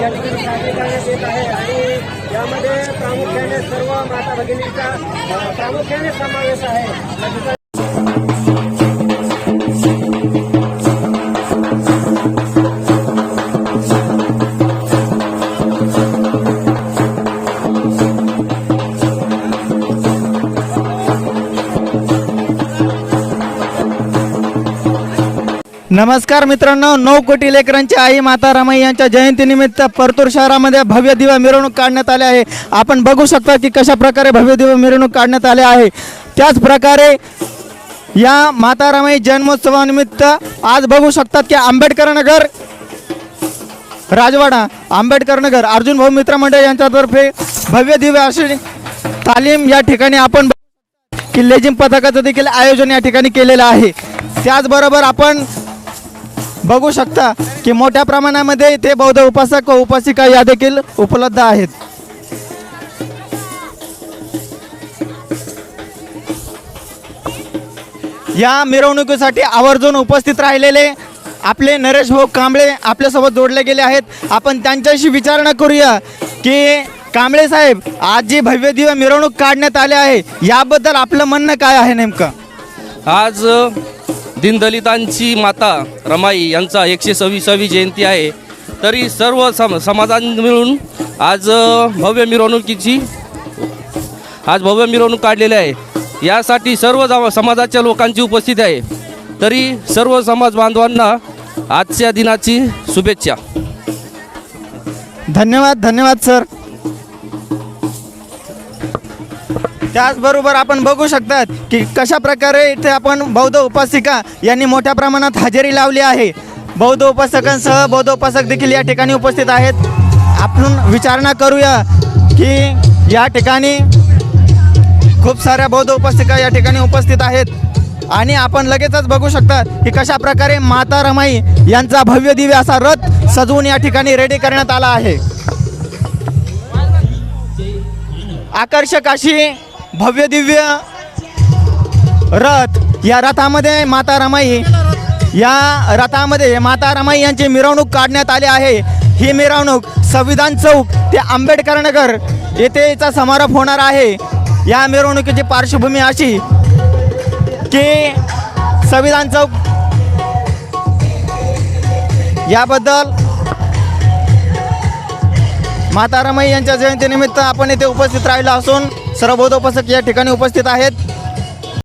या ठिकाणी करण्यात येत आहे आणि यामध्ये प्रामुख्याने सर्व माता भगिनींचा प्रामुख्याने समावेश आहे. नमस्कार मित्रांनो नऊ कोटी लेकरांची आई माता रमाई यांच्या जयंतीनिमित्त परतूर शहरामध्ये भव्य दिवा मिरवणूक काढण्यात आली आहे. आपण बघू शकता की कशा प्रकारे भव्य दिवा मिरवणूक काढण्यात आले आहे. त्याचप्रकारे या माता रमाई जन्मोत्सवानिमित्त आज बघू शकतात की आंबेडकर नगर राजवाडा आंबेडकर नगर अर्जुन भाऊ मित्र मंडळ यांच्यातर्फे भव्य दिव्य अशी तालीम या ठिकाणी आपण की लेझिम पथकाचं देखील आयोजन या ठिकाणी केलेलं आहे. त्याचबरोबर आपण बघू शकता की मोठ्या प्रमाणामध्ये इथे बौद्ध उपासक व उपासिका या देखील उपलब्ध आहेत. या मिरवणुकीसाठी आवर्जून उपस्थित राहिलेले आपले नरेश भाऊ कांबळे आपल्यासोबत जोडले गेले आहेत. आपण त्यांच्याशी विचारणा करूया की कांबळे साहेब आज जी भव्य दिव्य मिरवणूक काढण्यात आली आहे याबद्दल आपलं म्हणणं काय आहे नेमकं? आज दीनदलितांची माता रमाई यांचा एकशे सव्वीसावी जयंती आहे. तरी सर्व सम समाजां मिळून आज भव्य मिरवणुकीची आज भव्य मिरवणूक काढलेली आहे. यासाठी सर्व समाजाच्या लोकांची उपस्थिती आहे. तरी सर्व समाज बांधवांना आजच्या दिनाची शुभेच्छा. धन्यवाद धन्यवाद सर. त्याचबरोबर आपण बघू शकतात की कशा प्रकारे इथे आपण बौद्ध उपासिका यांनी मोठ्या प्रमाणात हजेरी लावली आहे. बौद्ध उपासकांसह बौद्ध उपासक देखील या ठिकाणी उपस्थित आहेत. आपण विचारणा करूया की या ठिकाणी खूप साऱ्या बौद्ध उपासिका या ठिकाणी उपस्थित आहेत. आणि आपण लगेचच बघू शकता की कशा प्रकारे माता रमाई यांचा भव्य दिव्य असा रथ सजवून या ठिकाणी रेडी करण्यात आला आहे. आकर्षक अशी भव्य दिव्य रथ या रथामध्ये माता रमाई या रथामध्ये माता रमाई यांची मिरवणूक काढण्यात आली आहे. ही मिरवणूक संविधान चौक ते आंबेडकर नगर येथेचा समारोप होणार आहे. या मिरवणुकीची पार्श्वभूमी अशी की संविधान चौक याबद्दल माता रमाई यांच्या जयंतीनिमित्त आपण इथे उपस्थित राहिलो असून सर्व बौद्ध उपासक या ठिकाणी उपस्थित आहेत.